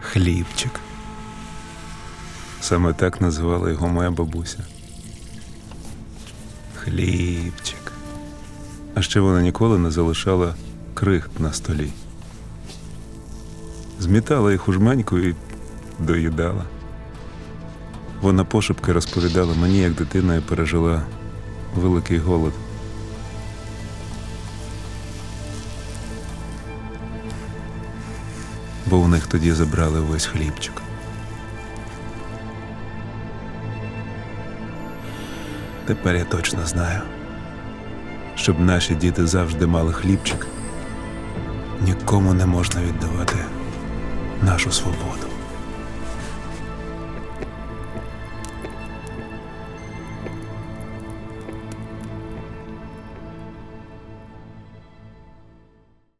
Хлібчик. Саме так називала його моя бабуся. Хлібчик. А ще вона ніколи не залишала крихт на столі. Змітала їх у жменьку і доїдала. Вона пошепки розповідала мені, як дитиною пережила великий голод. Бо у них тоді забрали весь хлібчик. Тепер я точно знаю, щоб наші діти завжди мали хлібчик, нікому не можна віддавати нашу свободу.